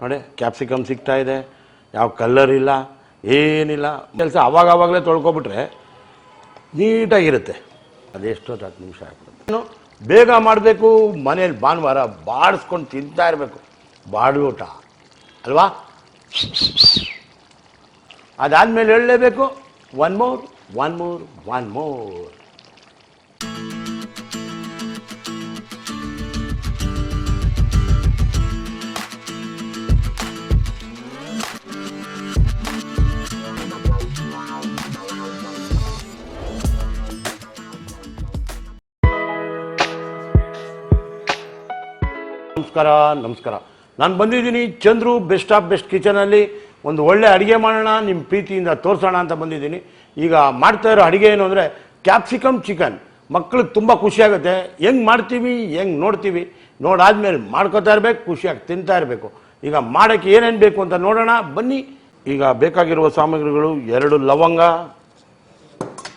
ನೋಡಿ ಕ್ಯಾಪ್ಸಿಕಮ್ ಸಿಗ್ತಾ ಇದೆ, ಯಾವ ಕಲ್ಲರ್ ಇಲ್ಲ, ಏನಿಲ್ಲ. ಕೆಲಸ ಅವಾಗ ಅವಾಗಲೇ ತೊಳ್ಕೊಬಿಟ್ರೆ ನೀಟಾಗಿರುತ್ತೆ ಅದೆಷ್ಟೋ ಹತ್ತು ನಿಮಿಷ ಆಗ್ಬಿಡುತ್ತೆ. ಇನ್ನು ಬೇಗ ಮಾಡಬೇಕು, ಮನೇಲಿ ಭಾನುವಾರ ಬಾಡಿಸ್ಕೊಂಡು ತಿಂತಾ ಇರಬೇಕು. ಬಾಡೂಟ ಅಲ್ವಾ? ಅದಾದಮೇಲೆ ಹೇಳಲೇಬೇಕು one more one more one more ನಮಸ್ಕಾರ ನಮಸ್ಕಾರ. ನಾನು ಬಂದಿದ್ದೀನಿ ಚಂದ್ರು ಬೆಸ್ಟ್ ಆಫ್ ಬೆಸ್ಟ್ ಕಿಚನಲ್ಲಿ ಒಂದು ಒಳ್ಳೆ ಅಡುಗೆ ಮಾಡೋಣ ನಿಮ್ಮ ಪ್ರೀತಿಯಿಂದ ತೋರಿಸೋಣ ಅಂತ ಬಂದಿದ್ದೀನಿ. ಈಗ ಮಾಡ್ತಾ ಇರೋ ಅಡುಗೆ ಏನು ಅಂದರೆ ಕ್ಯಾಪ್ಸಿಕಮ್ ಚಿಕನ್ ಮಕ್ಳಿಗೆ ತುಂಬ ಖುಷಿಯಾಗುತ್ತೆ ಹೆಂಗೆ ಮಾಡ್ತೀವಿ, ಹೆಂಗೆ ನೋಡ್ತೀವಿ, ನೋಡಾದ್ಮೇಲೆ ಮಾಡ್ಕೋತಾ ಇರಬೇಕು, ಖುಷಿಯಾಗಿ ತಿಂತಾ ಇರಬೇಕು. ಈಗ ಮಾಡೋಕ್ಕೆ ಏನೇನು ಬೇಕು ಅಂತ ನೋಡೋಣ. ಬನ್ನಿ. ಈಗ ಬೇಕಾಗಿರುವ ಸಾಮಗ್ರಿಗಳು ಎರಡು ಲವಂಗ.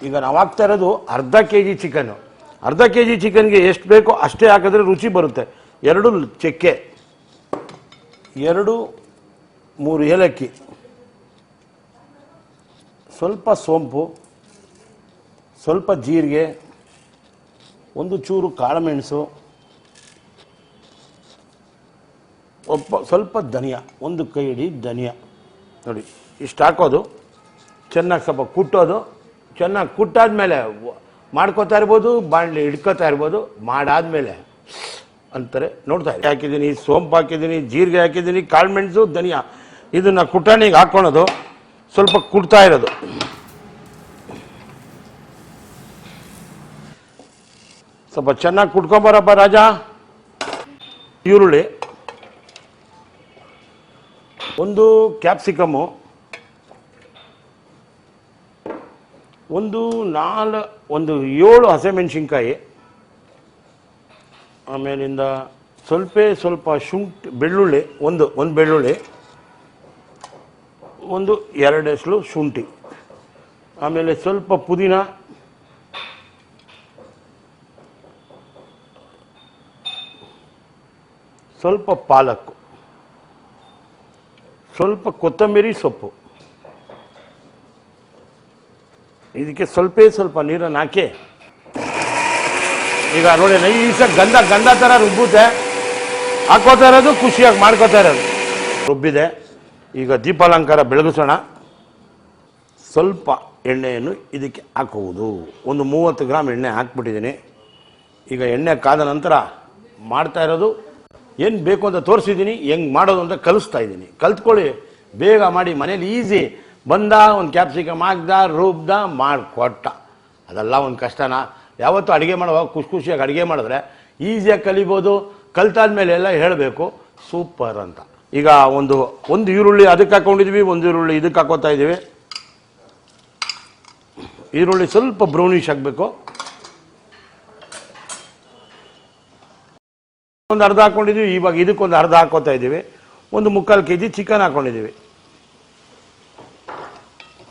ಈಗ ನಾವು ಹಾಕ್ತಾ ಇರೋದು ಅರ್ಧ ಕೆ ಜಿ ಚಿಕನ್ನು ಅರ್ಧ ಕೆ ಜಿ ಚಿಕನ್ಗೆ ಎಷ್ಟು ಬೇಕೋ ಅಷ್ಟೇ ಹಾಕಿದ್ರೆ ರುಚಿ ಬರುತ್ತೆ. ಎರಡು ಚಕ್ಕೆ, ಎರಡು ಮೂರು ಏಲಕ್ಕಿ, ಸ್ವಲ್ಪ ಸೋಂಪು, ಸ್ವಲ್ಪ ಜೀರಿಗೆ, ಒಂದು ಚೂರು ಕಾಳುಮೆಣಸು ಒಪ್ಪ ಸ್ವಲ್ಪ ಧನಿಯಾ, ಒಂದು ಕೈ ಹಿಡಿ ಧನಿಯಾ. ನೋಡಿ, ಇಷ್ಟು ಹಾಕೋದು, ಚೆನ್ನಾಗಿ ಸ್ವಲ್ಪ ಕುಟ್ಟೋದು, ಚೆನ್ನಾಗಿ ಕುಟ್ಟಾದ ಮೇಲೆ ಮಾಡ್ಕೋತಾ ಇರ್ಬೋದು, ಬಾಣಲಿ ಹಿಡ್ಕೋತಾ ಇರ್ಬೋದು, ಮಾಡಾದ್ಮೇಲೆ ಅಂತಾರೆ, ನೋಡ್ತಾ ಇದ್ದೀನಿ. ಹಾಕಿದ್ದೀನಿ, ಸೋಂಪು ಹಾಕಿದ್ದೀನಿ, ಜೀರಿಗೆ ಹಾಕಿದ್ದೀನಿ ಕಾಳುಮೆಣಸು ಧನಿಯಾ. ಇದನ್ನು ಕುಟಾಣಿಗೆ ಹಾಕ್ಕೊಳೋದು ಸ್ವಲ್ಪ ಕುಡ್ತಾ ಇರೋದು. ಸ್ವಲ್ಪ ಚೆನ್ನಾಗಿ ಕುಟ್ಕೊಂಬರಪ್ಪ ರಾಜ. ಈರುಳ್ಳಿ. ಒಂದು ಕ್ಯಾಪ್ಸಿಕಮ್ಮು ಒಂದು ನಾಲ್, ಒಂದು ಏಳು ಹಸಿಮೆಣಸಿನ್ಕಾಯಿ. ಆಮೇಲಿಂದ ಸ್ವಲ್ಪ ಸ್ವಲ್ಪ ಶುಂಠಿ, ಬೆಳ್ಳುಳ್ಳಿ, ಒಂದು ಒಂದು ಬೆಳ್ಳುಳ್ಳಿ, ಒಂದು ಎರಡು ಎಸ್ಲು ಶುಂಠಿ. ಆಮೇಲೆ ಸ್ವಲ್ಪ ಪುದೀನ, ಸ್ವಲ್ಪ ಪಾಲಕ್ಕು ಸ್ವಲ್ಪ ಕೊತ್ತಂಬರಿ ಸೊಪ್ಪು. ಇದಕ್ಕೆ ಸ್ವಲ್ಪ ಸ್ವಲ್ಪ ನೀರನ್ನು ಹಾಕಿ ಈಗ ನೋಡಿ ನೈಸ ಗಂಧ ಗಂಧ ಥರ ರುಬ್ಬುತ್ತೆ ಹಾಕೋತಾ ಇರೋದು, ಖುಷಿಯಾಗಿ ಮಾಡ್ಕೋತಾ ಇರೋದು. ರುಬ್ಬಿದೆ. ಈಗ ದೀಪಾಲಂಕಾರ ಬೆಳಗಿಸೋಣ. ಸ್ವಲ್ಪ ಎಣ್ಣೆಯನ್ನು ಇದಕ್ಕೆ ಹಾಕುವುದು. ಒಂದು ಮೂವತ್ತು ಗ್ರಾಮ್ ಎಣ್ಣೆ ಹಾಕ್ಬಿಟ್ಟಿದ್ದೀನಿ. ಈಗ ಎಣ್ಣೆ ಕಾದ ನಂತರ ಮಾಡ್ತಾ ಇರೋದು. ಏನು ಬೇಕು ಅಂತ ತೋರಿಸಿದ್ದೀನಿ, ಹೆಂಗೆ ಮಾಡೋದು ಅಂತ ಕಲಿಸ್ತಾ ಇದ್ದೀನಿ. ಕಲ್ತ್ಕೊಳ್ಳಿ. ಬೇಗ ಮಾಡಿ, ಮನೇಲಿ ಈಸಿ. ಬಂದ, ಒಂದು ಕ್ಯಾಪ್ಸಿಕಮ್ ಹಾಕ್ದ, ರುಬ್ದ, ಮಾಡಿಕೊಟ್ಟ. ಅದೆಲ್ಲ ಒಂದು ಕಷ್ಟನ? ಯಾವತ್ತೂ ಅಡುಗೆ ಮಾಡುವಾಗ ಖುಷಿ ಖುಷಿಯಾಗಿ ಅಡುಗೆ ಮಾಡಿದ್ರೆ ಈಸಿಯಾಗಿ ಕಲಿಬೋದು, ಕಲ್ತಾದ್ಮೇಲೆ ಎಲ್ಲ ಹೇಳಬೇಕು, ಸೂಪರ್ ಅಂತ. ಈಗ ಒಂದು ಒಂದು ಈರುಳ್ಳಿ ಅದಕ್ಕೆ ಹಾಕೊಂಡಿದ್ವಿ ಒಂದು ಈರುಳ್ಳಿ ಇದಕ್ಕೆ ಹಾಕೋತಾ ಇದ್ದೀವಿ. ಈರುಳ್ಳಿ ಸ್ವಲ್ಪ ಬ್ರೌನಿಶ್ ಆಗಬೇಕು. ಒಂದು ಅರ್ಧ ಹಾಕ್ಕೊಂಡಿದ್ದೀವಿ ಇವಾಗ ಇದಕ್ಕೊಂದು ಅರ್ಧ ಹಾಕೋತಾ ಇದ್ದೀವಿ. ಒಂದು ಮುಕ್ಕಾಲು ಕೆ ಜಿ ಚಿಕನ್ ಹಾಕ್ಕೊಂಡಿದ್ದೀವಿ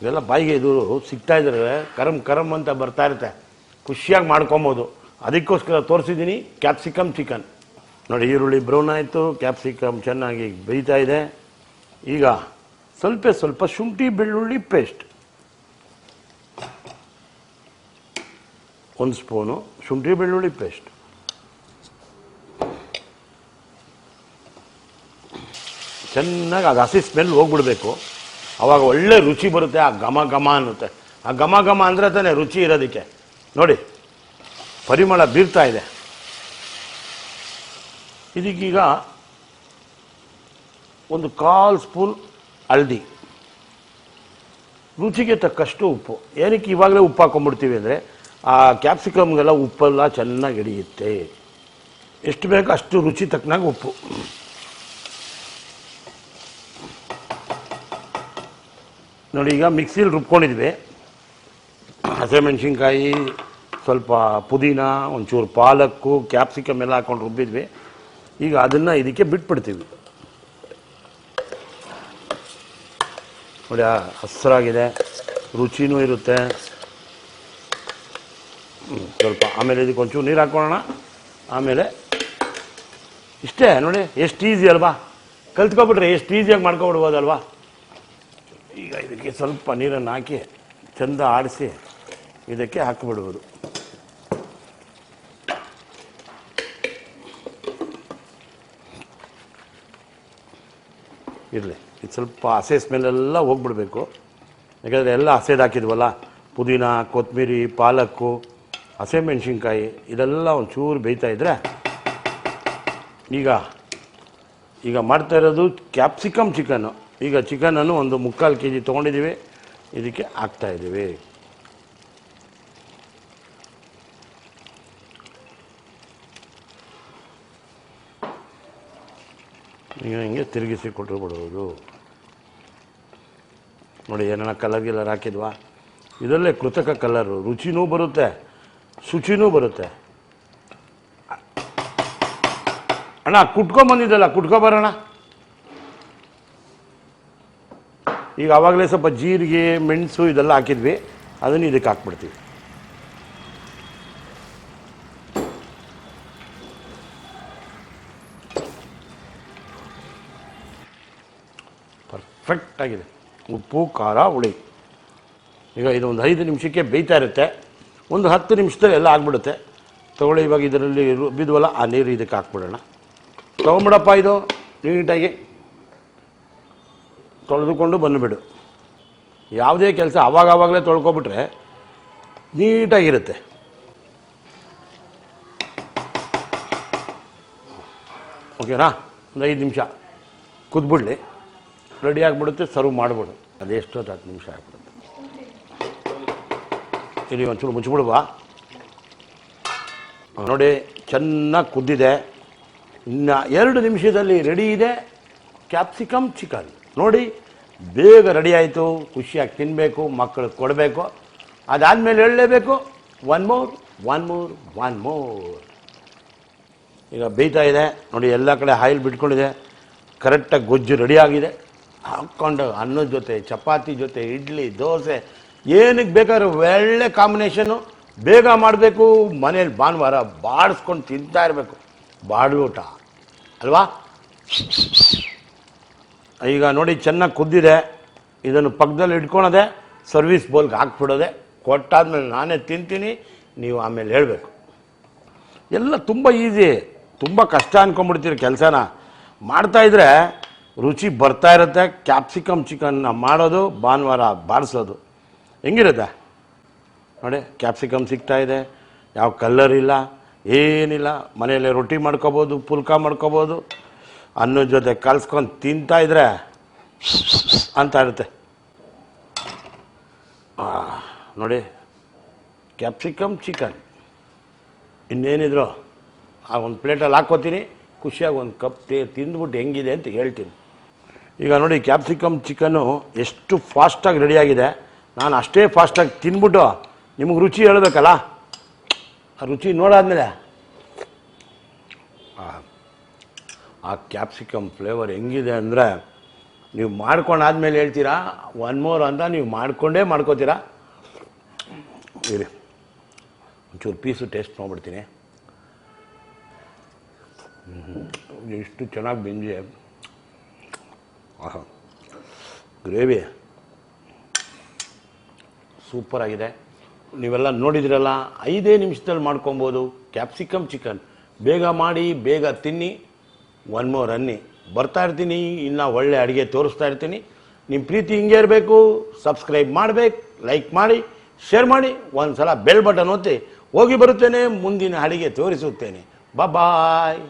ಇದೆಲ್ಲ ಬಾಯಿಗೆ ಇದು ಸಿಗ್ತಾ ಇದ್ರೆ ಕರಮ್ ಕರಮ್ ಅಂತ ಬರ್ತಾ ಇರುತ್ತೆ. ಖುಷಿಯಾಗಿ ಮಾಡ್ಕೊಬೋದು. ಅದಕ್ಕೋಸ್ಕರ ತೋರಿಸಿದ್ದೀನಿ ಕ್ಯಾಪ್ಸಿಕಮ್ ಚಿಕನ್ ನೋಡಿ, ಈರುಳ್ಳಿ ಬ್ರೌನ್ ಆಯಿತು ಕ್ಯಾಪ್ಸಿಕಮ್ ಚೆನ್ನಾಗಿ ಬೇಯ್ತಾ ಇದೆ. ಈಗ ಸ್ವಲ್ಪ ಸ್ವಲ್ಪ ಶುಂಠಿ ಬೆಳ್ಳುಳ್ಳಿ ಪೇಸ್ಟ್ ಒಂದು ಸ್ಪೂನು ಶುಂಠಿ ಬೆಳ್ಳುಳ್ಳಿ ಪೇಸ್ಟ್ ಚೆನ್ನಾಗಿ ಅದು ಹಸಿ ಸ್ಮೆಲ್ ಹೋಗ್ಬಿಡ್ಬೇಕು. ಅವಾಗ ಒಳ್ಳೆ ರುಚಿ ಬರುತ್ತೆ, ಆ ಘಮ ಘಮ ಅನ್ನುತ್ತೆ. ಆ ಘಮ ಘಮ ಅಂದರೆ ತಾನೇ ರುಚಿ ಇರೋದಕ್ಕೆ. ನೋಡಿ, ಪರಿಮಳ ಬೀರ್ತಾ ಇದೆ. ಇದಕ್ಕೀಗ ಒಂದು ಕಾಲು ಸ್ಪೂನ್ ಹಳದಿ. ರುಚಿಗೆ ತಕ್ಕಷ್ಟು ಉಪ್ಪು. ಏನಕ್ಕೆ ಇವಾಗಲೇ ಉಪ್ಪು ಹಾಕೊಂಡ್ಬಿಡ್ತೀವಿ ಅಂದರೆ, ಆ ಕ್ಯಾಪ್ಸಿಕಮ್ಗೆಲ್ಲ ಉಪ್ಪೆಲ್ಲ ಚೆನ್ನಾಗಿ ಹಿಡಿಯುತ್ತೆ. ಎಷ್ಟು ಬೇಕು ಅಷ್ಟು ರುಚಿ ತಕ್ಕನಾಗ ಉಪ್ಪು. ನೋಡಿ, ಈಗ ಮಿಕ್ಸಿಲಿ ರುಬ್ಕೊಂಡಿದ್ವಿ. ಹಸಿಮೆಣಸಿನ್ಕಾಯಿ ಸ್ವಲ್ಪ ಪುದೀನ, ಒಂಚೂರು ಪಾಲಕ್ಕು ಕ್ಯಾಪ್ಸಿಕಮ್ ಎಲ್ಲ ಹಾಕೊಂಡು ರುಬ್ಬಿದ್ವಿ. ಈಗ ಅದನ್ನು ಇದಕ್ಕೆ ಬಿಟ್ಬಿಡ್ತೀವಿ. ನೋಡಿ ಹಸ್ರಾಗಿದೆ. ರುಚಿನೂ ಇರುತ್ತೆ. ಸ್ವಲ್ಪ ಆಮೇಲೆ ಇದಕ್ಕೆ ಒಂಚೂರು ನೀರು ಹಾಕೊಳ್ಳೋಣ. ಆಮೇಲೆ ಇಷ್ಟೇ, ನೋಡಿ, ಎಷ್ಟು ಈಸಿ ಅಲ್ವಾ? ಕಲ್ತ್ಕೊಬಿಟ್ರೆ ಎಷ್ಟು ಈಸಿಯಾಗಿ ಮಾಡ್ಕೊಬಿಡ್ಬೋದಲ್ವಾ? ಈಗ ಇದಕ್ಕೆ ಸ್ವಲ್ಪ ನೀರನ್ನು ಹಾಕಿ, ಚೆಂದ ಆಡಿಸಿ. ಇದಕ್ಕೆ ಹಾಕಿಬಿಡ್ಬೋದು ಇರಲಿ, ಇದು ಸ್ವಲ್ಪ ಹಸೆ ಸ್ಮೆಲ್ಲೆಲ್ಲ ಹೋಗ್ಬಿಡ್ಬೇಕು. ಯಾಕಂದರೆ ಎಲ್ಲ ಹಸೆದು ಹಾಕಿದ್ವಲ್ಲ? ಪುದೀನ ಕೊತ್ತಂಬರಿ ಪಾಲಕ್ಕು ಹಸಿಮೆಣಸಿನ್ಕಾಯಿ ಇದೆಲ್ಲ ಒಂಚೂರು ಬೇಯ್ತಾ ಇದ್ದರೆ ಈಗ ಈಗ ಮಾಡ್ತಾ ಇರೋದು ಕ್ಯಾಪ್ಸಿಕಮ್ ಚಿಕನ್ನು. ಈಗ ಚಿಕನನ್ನು ಒಂದು ಮುಕ್ಕಾಲು ಕೆ ಜಿ ತೊಗೊಂಡಿದ್ದೀವಿ. ಇದಕ್ಕೆ ಹಾಕ್ತಾ ಈಗ ಹಿಂಗೆ ತಿರುಗಿಸಿ ಕೊಟ್ಟರು ಬಿಡೋದು ನೋಡಿ ಏನಾರ ಕಲರ್ ಗಿಲ್ಲರ್ ಹಾಕಿದ್ವಾ? ಇದರಲ್ಲೇ ಕೃತಕ ಕಲರು ರುಚಿನೂ ಬರುತ್ತೆ, ಶುಚಿನೂ ಬರುತ್ತೆ. ಅಣ್ಣ ಕುಟ್ಕೊಂಬಂದಿದ್ದಲ್ಲ ಕುಟ್ಕೊಬರೋಣ ಈಗ ಆವಾಗಲೇ ಸ್ವಲ್ಪ ಜೀರಿಗೆ, ಮೆಣಸು ಇದೆಲ್ಲ ಹಾಕಿದ್ವಿ, ಅದನ್ನು ಇದಕ್ಕೆ ಹಾಕ್ಬಿಡ್ತೀವಿ. ಪರ್ಫೆಕ್ಟ್ ಆಗಿದೆ. ಉಪ್ಪು, ಖಾರ, ಹುಳಿ. ಈಗ ಇದು ಒಂದು ಐದು ನಿಮಿಷಕ್ಕೆ ಬೇಯ್ತಾ ಇರುತ್ತೆ. ಒಂದು ಹತ್ತು ನಿಮಿಷದಲ್ಲಿ ಎಲ್ಲ ಆಗ್ಬಿಡುತ್ತೆ. ತಗೊಳ್ಳಿ, ಇವಾಗ ಇದರಲ್ಲಿ ರುಬ್ಬಿದ್ವಲ್ಲ ಆ ನೀರು ಇದಕ್ಕೆ ಹಾಕ್ಬಿಡೋಣ. ತೊಗೊಂಬಿಡಪ್ಪ ಇದು, ನೀಟಾಗಿ. ತೊಳೆದುಕೊಂಡು ಬಂದುಬಿಡು. ಯಾವುದೇ ಕೆಲಸ ಆವಾಗ ಆವಾಗಲೇ ತೊಳ್ಕೊಬಿಟ್ರೆ ನೀಟಾಗಿರುತ್ತೆ. ಓಕೆನಾ? ಒಂದು ಐದು ನಿಮಿಷ. ಕುದ್ಬಿಡ್ಲಿ. ರೆಡಿ ಆಗಿಬಿಡುತ್ತೆ, ಸರ್ವ್ ಮಾಡಿಬಿಡು ಅದೆಷ್ಟೊತ್ತು ಹತ್ತು ನಿಮಿಷ ಆಗ್ಬಿಡುತ್ತೆ. ಇಲ್ಲಿ ಒಂಚೂರು ಮುಚ್ಚಿಬಿಡುವ. ನೋಡಿ, ಚೆನ್ನಾಗಿ ಕುದ್ದಿದೆ. ಇನ್ನು ಎರಡು ನಿಮಿಷದಲ್ಲಿ ರೆಡಿ ಇದೆ. Capsicum chicken. ನೋಡಿ, ಬೇಗ ರೆಡಿ ಆಯಿತು. ಖುಷಿಯಾಗಿ ತಿನ್ನಬೇಕು ಮಕ್ಕಳಿಗೆ ಕೊಡಬೇಕು. ಅದಾದಮೇಲೆ ಹೇಳಲೇಬೇಕು. One more one more one more ಈಗ ಬೇಯ್ತಾ ಇದೆ. ನೋಡಿ, ಎಲ್ಲ ಕಡೆ ಹಾಯಿಲ್ ಬಿಟ್ಕೊಂಡಿದೆ. ಕರೆಕ್ಟಾಗಿ ಗೊಜ್ಜು ರೆಡಿ ಆಗಿದೆ. ಹಾಕ್ಕೊಂಡು ಅನ್ನದ ಜೊತೆ, ಚಪಾತಿ ಜೊತೆ, ಇಡ್ಲಿ, ದೋಸೆ, ಏನಕ್ಕೆ ಬೇಕಾದ್ರೆ ಒಳ್ಳೆ ಕಾಂಬಿನೇಷನು ಬೇಗ ಮಾಡಬೇಕು, ಮನೇಲಿ ಭಾನುವಾರ ಬಾಡಿಸ್ಕೊಂಡು ತಿಂತಾ ಇರಬೇಕು. ಬಾಡೂಟ ಅಲ್ವಾ? ಈಗ ನೋಡಿ ಚೆನ್ನಾಗಿ ಕುದ್ದಿದೆ. ಇದನ್ನು ಪಕ್ಕದಲ್ಲಿ ಇಟ್ಕೊಳೋದೆ ಸರ್ವಿಸ್ ಬೋಲ್ಗೆ ಹಾಕ್ಬಿಡೋದೆ, ಕೊಟ್ಟಾದ್ಮೇಲೆ ನಾನೇ ತಿಂತೀನಿ, ನೀವು ಆಮೇಲೆ ಹೇಳಬೇಕು. ಎಲ್ಲ ತುಂಬ ಈಸಿ ತುಂಬ ಕಷ್ಟ ಅನ್ಕೊಂಡ್ಬಿಡ್ತೀರಿ ಕೆಲಸನ. ಮಾಡ್ತಾಯಿದ್ರೆ ರುಚಿ ಬರ್ತಾ ಇರುತ್ತೆ. ಕ್ಯಾಪ್ಸಿಕಮ್ ಚಿಕನ್ನ ಮಾಡೋದು, ಭಾನುವಾರ ಬಾಡಿಸೋದು ಹೆಂಗಿರುತ್ತೆ? ನೋಡಿ ಕ್ಯಾಪ್ಸಿಕಮ್ ಇದೆ. ಯಾವ ಕಲ್ಲರ್ ಇಲ್ಲ, ಏನಿಲ್ಲ. ಮನೆಯಲ್ಲೇ ರೊಟ್ಟಿ ಮಾಡ್ಕೋಬೋದು, ಪುಲ್ಕ ಮಾಡ್ಕೋಬೋದು. ಅನ್ನದ ಜೊತೆ ಕಲ್ಸ್ಕೊಂಡು ತಿಂತಾ ಇದ್ರೆ, ಅಂತ ಇರುತ್ತೆ. ನೋಡಿ ಕ್ಯಾಪ್ಸಿಕಮ್ ಚಿಕನ್ ಇನ್ನೇನಿದ್ರು, ಆ ಒಂದು ಪ್ಲೇಟಲ್ಲಿ ಹಾಕ್ಕೋತೀನಿ. ಖುಷಿಯಾಗಿ ಒಂದು ಕಪ್ ತಿಂದ್ಬಿಟ್ಟು ಹೆಂಗಿದೆ ಅಂತ ಹೇಳ್ತೀನಿ. ಈಗ ನೋಡಿ ಕ್ಯಾಪ್ಸಿಕಮ್ ಚಿಕನ್ನು ಎಷ್ಟು ಫಾಸ್ಟಾಗಿ ರೆಡಿಯಾಗಿದೆ ನಾನು ಅಷ್ಟೇ ಫಾಸ್ಟಾಗಿ ತಿಂದ್ಬಿಟ್ಟು ನಿಮಗೆ ರುಚಿ ಹೇಳಬೇಕಲ್ಲ? ಆ ರುಚಿ ನೋಡಾದ್ಮೇಲೆ. ಆ- ಕ್ಯಾಪ್ಸಿಕಮ್ ಫ್ಲೇವರ್ ಹೆಂಗಿದೆ ಅಂದರೆ, ನೀವು ಮಾಡ್ಕೊಂಡಾದ್ಮೇಲೆ ಹೇಳ್ತೀರಾ? ಒನ್ ಮೋರ್ ಅಂತ ನೀವು ಮಾಡಿಕೊಂಡೇ ಮಾಡ್ಕೋತೀರಾ? ಇರಿ. ಒಂಚೂರು ಪೀಸು ಟೇಸ್ಟ್ ನೋಡ್ಬಿಡ್ತೀನಿ. ಎಷ್ಟು ಚೆನ್ನಾಗಿ ಬೆಂಜಿ ಆಹಾ. ಗ್ರೇವಿ. ಸೂಪರ್ ಆಗಿದೆ. ನೀವೆಲ್ಲ ನೋಡಿದಿರಲ್ಲ, ಐದೇ ನಿಮಿಷದಲ್ಲಿ ಮಾಡ್ಕೊಬೋದು ಕ್ಯಾಪ್ಸಿಕಮ್ ಚಿಕನ್ ಬೇಗ ಮಾಡಿ, ಬೇಗ ತಿನ್ನಿ. ಒನ್ ಮೋರ್ ಅನ್ನಿ ಬರ್ತಾ ಇರ್ತೀನಿ, ಇನ್ನು ಒಳ್ಳೆ ಅಡುಗೆ ತೋರಿಸ್ತಾ ಇರ್ತೀನಿ. ನಿಮ್ಮ ಪ್ರೀತಿ ಹಿಂಗೆ ಇರಬೇಕು ಸಬ್ಸ್ಕ್ರೈಬ್ ಮಾಡಬೇಕು ಲೈಕ್ ಮಾಡಿ ಶೇರ್ ಮಾಡಿ ಒಂದು ಸಲ ಬೆಲ್ ಬಟನ್ ಒತ್ತಿ. ಹೋಗಿ ಬರುತ್ತೇನೆ, ಮುಂದಿನ ಅಡುಗೆ ತೋರಿಸುತ್ತೇನೆ. ಬಾಯ್